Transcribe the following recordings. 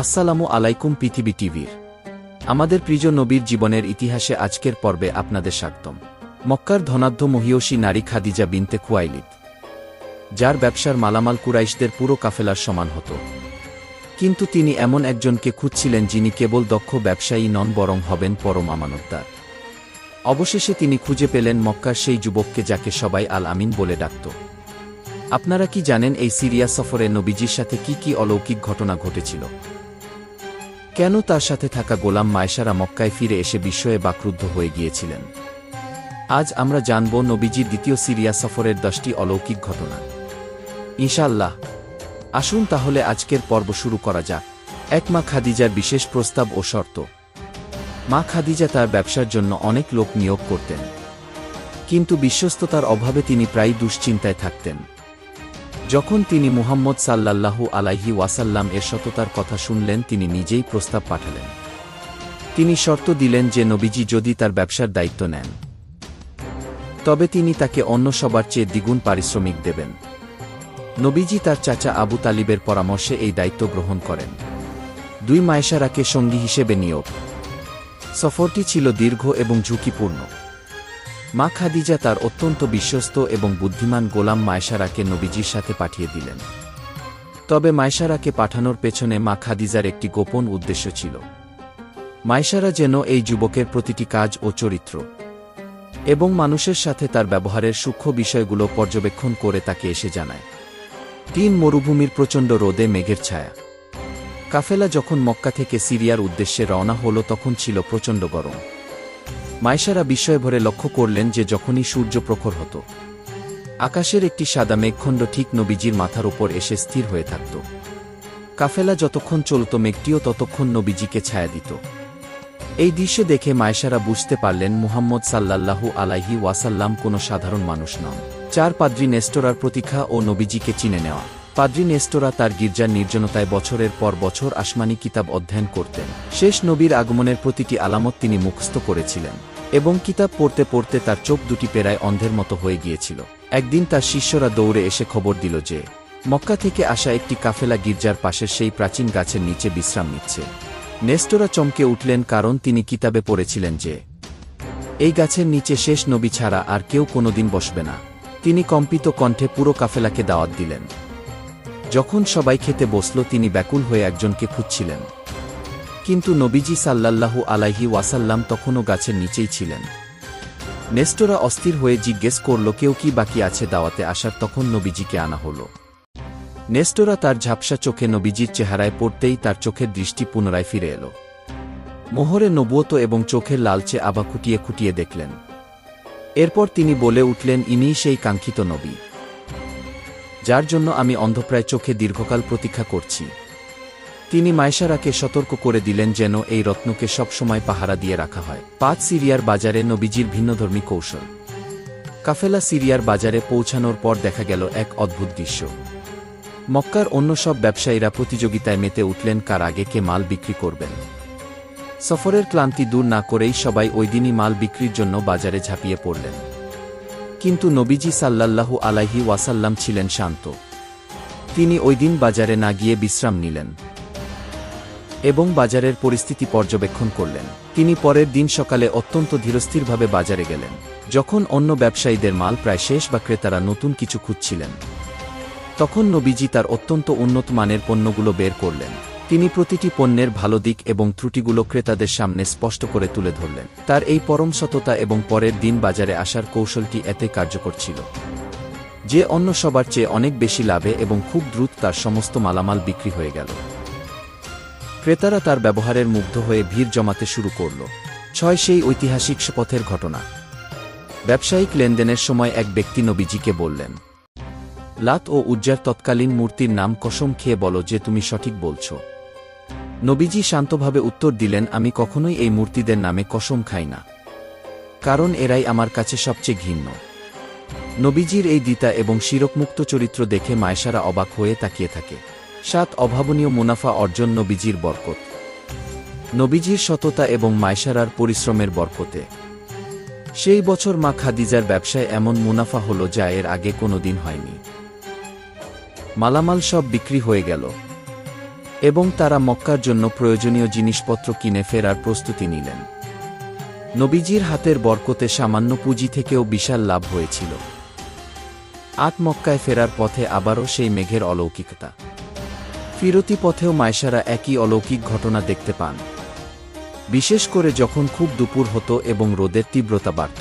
আসসালামু আলাইকুম পৃথিবী টিভির। আমাদের প্রিয় নবীর জীবনের ইতিহাসে আজকের পর্বে আপনাদের স্বাগতম। মক্কার ধনাঢ্য মহিয়সী নারী খাদিজা বিনতে খুয়াইলিদ, যার ব্যবসার মালামাল কুরাইশদের পুরো কাফেলার সমান হতো। কিন্তু তিনি এমন একজনকে খুঁজছিলেন যিনি কেবল দক্ষ ব্যবসায়ী নন, বরং হবেন পরম আমানতদার। অবশেষে তিনি খুঁজে পেলেন মক্কার সেই যুবককে যাকে সবাই আল আমিন বলে ডাকত। আপনারা কি জানেন এই সিরিয়া সফরে নবীজির সাথে কি কি অলৌকিক ঘটনা ঘটেছিল? কেন তার সাথে থাকা গোলাম মায়েশারা মক্কায় ফিরে এসে বিস্ময়ে বাক্রুদ্ধ হয়ে গিয়েছিলেন? আজ আমরা জানব নবীজির দ্বিতীয় সিরিয়া সফরের দশটি অলৌকিক ঘটনা। ইনশাল্লাহ আসুন তাহলে আজকের পর্ব শুরু করা যাক। এক মা খাদিজার বিশেষ প্রস্তাব ও শর্ত। মা খাদিজা তার ব্যবসার জন্য অনেক লোক নিয়োগ করতেন। কিন্তু বিশ্বস্ততার অভাবে তিনি প্রায় দুশ্চিন্তায় থাকতেন। যখন তিনি মুহাম্মদ সাল্লাল্লাহু আলাইহি ওয়াসাল্লাম এর সততার কথা শুনলেন, তিনি নিজেই প্রস্তাব পাঠালেন। তিনি শর্ত দিলেন যে নবীজি যদি তার ব্যবসার দায়িত্ব নেন, তবে তিনি তাকে অন্য সবার চেয়ে দ্বিগুণ পারিশ্রমিক দেবেন। নবীজি তার চাচা আবু তালিবের পরামর্শে এই দায়িত্ব গ্রহণ করেন। দুই মায়েশারাকে সঙ্গী হিসেবে নিয়োগ। সফরটি ছিল দীর্ঘ এবং ঝুঁকিপূর্ণ। মা খাদিজা তার অত্যন্ত বিশ্বস্ত এবং বুদ্ধিমান গোলাম মায়সারাকে নবীজির সাথে পাঠিয়ে দিলেন। তবে মায়সারাকে পাঠানোর পেছনে মা খাদিজার একটি গোপন উদ্দেশ্য ছিল। মায়সারা যেন এই যুবকের প্রতিটি কাজ ও চরিত্র এবং মানুষের সাথে তার ব্যবহারের সূক্ষ্ম বিষয়গুলো পর্যবেক্ষণ করে তাকে এসে জানায়। তিন মরুভূমির প্রচণ্ড রোদে মেঘের ছায়া। কাফেলা যখন মক্কা থেকে সিরিয়ার উদ্দেশ্যে রওনা হল তখন ছিল প্রচণ্ড গরম। মাইশারা বিস্ময় ভরে লক্ষ্য করলেন যে যখনই সূর্য প্রখর হতো, আকাশের একটি সাদা মেঘখণ্ড ঠিক নবীজির মাথার ওপর এসে স্থির হয়ে থাকত। কাফেলা যতক্ষণ চলত, মেঘটিও ততক্ষণ নবীজিকে ছায়া দিত। এই দৃশ্য দেখে মায়েশারা বুঝতে পারলেন মুহাম্মদ সাল্লাল্লাহু আলাইহি ওয়াসাল্লাম কোনো সাধারণ মানুষ নন। চার পাদ্রি নেস্টোরার প্রতীক্ষা ও নবীজিকে চিনে নেওয়া। পাদ্রি নেস্টোরা তার গির্জার নির্জনতায় বছরের পর বছর আসমানি কিতাব অধ্যয়ন করতেন। শেষ নবীর আগমনের প্রতিটি আলামত তিনি মুখস্থ করেছিলেন। এবং কিতাব পড়তে পড়তে তার চোখ দুটি পেরায় অন্ধের মতো হয়ে গিয়েছিল। একদিন তার শিষ্যরা দৌড়ে এসে খবর দিল যে, মক্কা থেকে আসা একটি কাফেলা গির্জার পাশের সেই প্রাচীন গাছের নিচে বিশ্রাম নিচ্ছে। নেস্টোরা চমকে উঠলেন কারণ তিনি কিতাবে পড়েছিলেন যে, এই গাছের নিচে শেষ নবী ছাড়া আর কেউ কোনোদিন বসবে না। তিনি কম্পিত কণ্ঠে পুরো কাফেলাকে দাওয়াত দিলেন। যখন সবাই খেতে বসল, তিনি ব্যাকুল হয়ে একজনকে খুঁজছিলেন। কিন্তু নবীজি সাল্লাল্লাহু আলাইহি ওয়াসাল্লাম তখনও গাছের নিচেই ছিলেন। নেস্টোরা অস্থির হয়ে জিজ্ঞেস করল, কেউ কি বাকি আছে দাওয়াতে আসার? তখন নবীজিকে আনা হল। নেস্টোরা তার ঝাপসা চোখে নবীজির চেহারায় পড়তেই তার চোখের দৃষ্টি পুনরায় ফিরে এল। মোহরে নবুয়ত এবং চোখের লালচে আবা খুটিয়ে খুটিয়ে দেখলেন। এরপর তিনি বলে উঠলেন, ইনিই সেই কাঙ্ক্ষিত নবী, যার জন্য আমি অন্ধপ্রায় চোখে দীর্ঘকাল প্রতীক্ষা করছি। তিনি মায়েশারাকে সতর্ক করে দিলেন যেন এই রত্নকে সবসময় পাহারা দিয়ে রাখা হয়। পাঁচ সিরিয়ার বাজারে নবীজির ভিন্নধর্মী কৌশল। কাফেলা সিরিয়ার বাজারে পৌঁছানোর পর দেখা গেল এক অদ্ভুত দৃশ্য। মক্কার অন্য সব ব্যবসায়ীরা প্রতিযোগিতায় মেতে উঠলেন কার আগে কে মাল বিক্রি করবেন। সফরের ক্লান্তি দূর না করেই সবাই ওই দিনই মাল বিক্রির জন্য বাজারে ঝাঁপিয়ে পড়লেন। কিন্তু নবীজি সাল্লাল্লাহু আলাইহি ওয়াসাল্লাম ছিলেন শান্ত। তিনি ওই দিন বাজারে না গিয়ে বিশ্রাম নিলেন। এবং বাজারের পরিস্থিতি পর্যবেক্ষণ করলেন। তিনি পরের দিন সকালে অত্যন্ত ধীরস্থিরভাবে বাজারে গেলেন, যখন অন্য ব্যবসায়ীদের মাল প্রায় শেষ বা ক্রেতারা নতুন কিছু খুঁজছিলেন। তখন নবীজি তার অত্যন্ত উন্নত মানের পণ্যগুলো বের করলেন। তিনি প্রতিটি পণ্যের ভালো দিক এবং ত্রুটিগুলো ক্রেতাদের সামনে স্পষ্ট করে তুলে ধরলেন। তার এই পরম সততা এবং পরের দিন বাজারে আসার কৌশলটি এতে কার্যকর ছিল। যে অন্য সবার চেয়ে অনেক বেশি লাভে এবং খুব দ্রুত তার সমস্ত মালামাল বিক্রি হয়ে গেল। ক্রেতারা তার ব্যবহারের মুগ্ধ হয়ে ভিড় জমাতে শুরু করল। ছয় সেই ঐতিহাসিক পথের ঘটনা। ব্যবসায়িক লেনদেনের সময় এক ব্যক্তি নবীজিকে বললেন, লাত ও উজ্জার তৎকালীন মূর্তির নাম কসম খেয়ে বলো যে তুমি সঠিক বলছ। নবীজি শান্তভাবে উত্তর দিলেন, আমি কখনোই এই মূর্তিদের নামে কসম খাই না। কারণ এরাই আমার কাছে সবচেয়ে ঘৃণ্য। নবীজির এই দিতা এবং শিরকমুক্ত চরিত্র দেখে মায়েশারা অবাক হয়ে তাকিয়ে থাকে। সাত অভাবনীয় মুনাফা অর্জন নবীজির বরকত। নবীজির সততা এবং মায়েশারার পরিশ্রমের বরকতে। সেই বছর মা খাদিজার ব্যবসায় এমন মুনাফা হল যা এর আগে কোনো দিন হয়নি। মালামাল সব বিক্রি হয়ে গেল। এবং তারা মক্কার জন্য প্রয়োজনীয় জিনিসপত্র কিনে ফেরার প্রস্তুতি নিলেন। নবীজির হাতের বরকতে সামান্য পুঁজি থেকেও বিশাল লাভ হয়েছিল। আট মক্কায় ফেরার পথে আবারও সেই মেঘের অলৌকিকতা। ফিরতি পথেও মায়সারা একই অলৌকিক ঘটনা দেখতে পান। বিশেষ করে যখন খুব দুপুর হতো এবং রোদের তীব্রতা বাড়ত।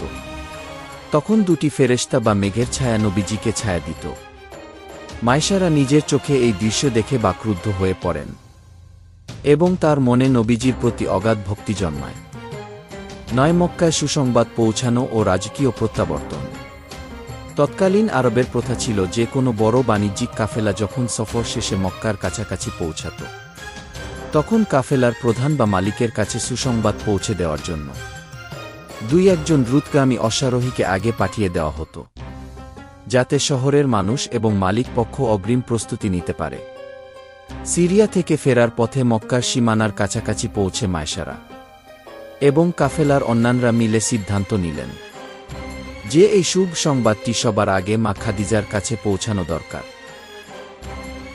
তখন দুটি ফেরেশতা বা মেঘের ছায়া নবীজিকে ছায়া দিত। মাইশারা নিজের চোখে এই দৃশ্য দেখে বাক্রুদ্ধ হয়ে পড়েন এবং তার মনে নবীজির প্রতি অগাধ ভক্তি জন্মায়। নয় মক্কায় সুসংবাদ পৌঁছানো ও রাজকীয় প্রত্যাবর্তন। তৎকালীন আরবের প্রথা ছিল যে কোনো বড় বাণিজ্যিক কাফেলা যখন সফর শেষে মক্কার কাছাকাছি পৌঁছাত, তখন কাফেলার প্রধান বা মালিকের কাছে সুসংবাদ পৌঁছে দেওয়ার জন্য। দুই একজন দ্রুতগামী অশ্বারোহীকে আগে পাঠিয়ে দেওয়া হতো, যাতে শহরের মানুষ এবং মালিক পক্ষ অগ্রিম প্রস্তুতি নিতে পারে। সিরিয়া থেকে ফেরার পথে মক্কার সীমানার কাছাকাছি পৌঁছে মায়সারা এবং কাফেলার অন্যান্যরা মিলে সিদ্ধান্ত নিলেন। যে এই শুভ সংবাদটি সবার আগে মা খাদিজার কাছে পৌঁছানো দরকার।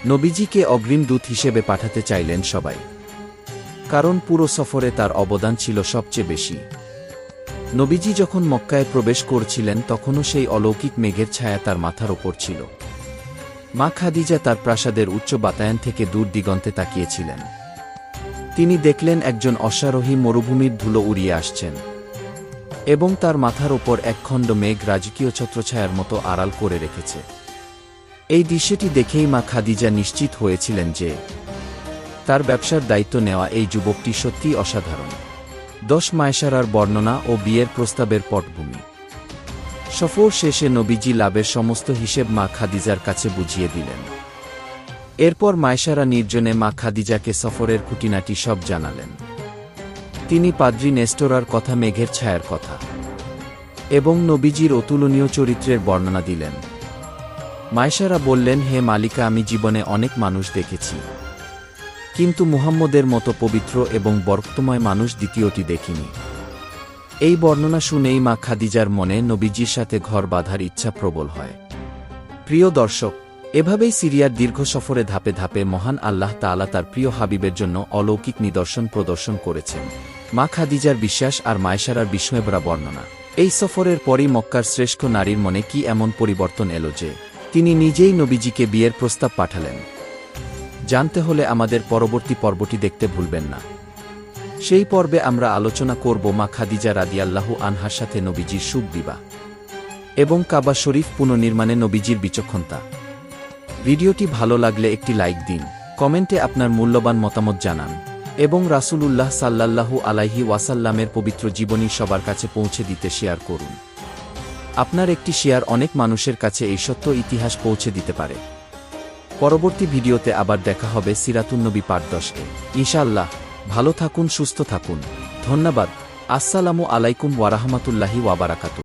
নবীজিকে অগ্রিম দূত হিসেবে পাঠাতে চাইলেন সবাই। কারণ পুরো সফরে তার অবদান ছিল সবচেয়ে বেশি। নবীজি যখন মক্কায় প্রবেশ করছিলেন, তখনও সেই অলৌকিক মেঘের ছায়া তার মাথার ওপর ছিল। মা খাদিজা তার প্রাসাদের উচ্চ বাতায়ন থেকে দূর দিগন্তে তাকিয়েছিলেন। তিনি দেখলেন একজন অশ্বারোহী মরুভূমির ধুলো উড়িয়ে আসছেন। এবং তার মাথার ওপর একখণ্ড মেঘ রাজকীয় ছত্রছায়ার মতো আড়াল করে রেখেছে। এই দৃশ্যটি দেখেই মা খাদিজা নিশ্চিত হয়েছিলেন যে তার ব্যবসার দায়িত্ব নেওয়া এই যুবকটি সত্যিই অসাধারণ। দশ মায়সারার বর্ণনা ও বিয়ের প্রস্তাবের পটভূমি। সফর শেষে নবীজি লাভের সমস্ত হিসেব মা খাদিজার কাছে বুঝিয়ে দিলেন। এরপর মায়সারা নির্জনে মা খাদিজাকে সফরের খুঁটিনাটি সব জানালেন। তিনি পাদ্রি নেস্টোরার কথা মেঘের ছায়ার কথা এবং নবীজির অতুলনীয় চরিত্রের বর্ণনা দিলেন। মায়সারা বললেন, হে মালিকা, আমি জীবনে অনেক মানুষ দেখেছি। কিন্তু মুহাম্মদের মতো পবিত্র এবং বর্তময় মানুষ দ্বিতীয়টি দেখিনি। এই বর্ণনা শুনেই মা খাদিজার মনে নবীজির সাথে ঘর বাঁধার ইচ্ছা প্রবল হয়। প্রিয় দর্শক, এভাবেই সিরিয়ার দীর্ঘ সফরে ধাপে ধাপে মহান আল্লাহ তাআলা তার প্রিয় হাবিবের জন্য অলৌকিক নিদর্শন প্রদর্শন করেছেন। মা খাদিজার বিশ্বাস আর মায়সারার বিস্ময়ভরা বর্ণনা। এই সফরের পরই মক্কার শ্রেষ্ঠ নারীর মনে কি এমন পরিবর্তন এলো যে, তিনি নিজেই নবীজিকে বিয়ের প্রস্তাব পাঠালেন। জানতে হলে আমাদের পরবর্তী পর্বটি দেখতে ভুলবেন না। সেই পর্বে আমরা আলোচনা করব মা খাদিজা রাদিয়াল্লাহু আনহার সাথে নবীজির সুখ বিবাহ এবং কাবা শরীফ পুনর্নির্মাণে নবীজির বিচক্ষণতা। ভিডিওটি ভালো লাগলে একটি লাইক দিন। কমেন্টে আপনার মূল্যবান মতামত জানান। এবং রাসূলুল্লাহ সাল্লাল্লাহু আলাইহি ওয়াসাল্লামের পবিত্র জীবনী সবার কাছে পৌঁছে দিতে শেয়ার করুন। আপনার একটি শেয়ার অনেক মানুষের কাছে এই সত্য ইতিহাস পৌঁছে দিতে পারে। পরবর্তী ভিডিওতে আবার দেখা হবে সিরাতুন্নবী পাঠ দশকে। ভালো থাকুন, সুস্থ থাকুন। ধন্যবাদ। আসসালামু আলাইকুম ওয়ারাহমাতুল্লাহি ওয়াবারাকাতু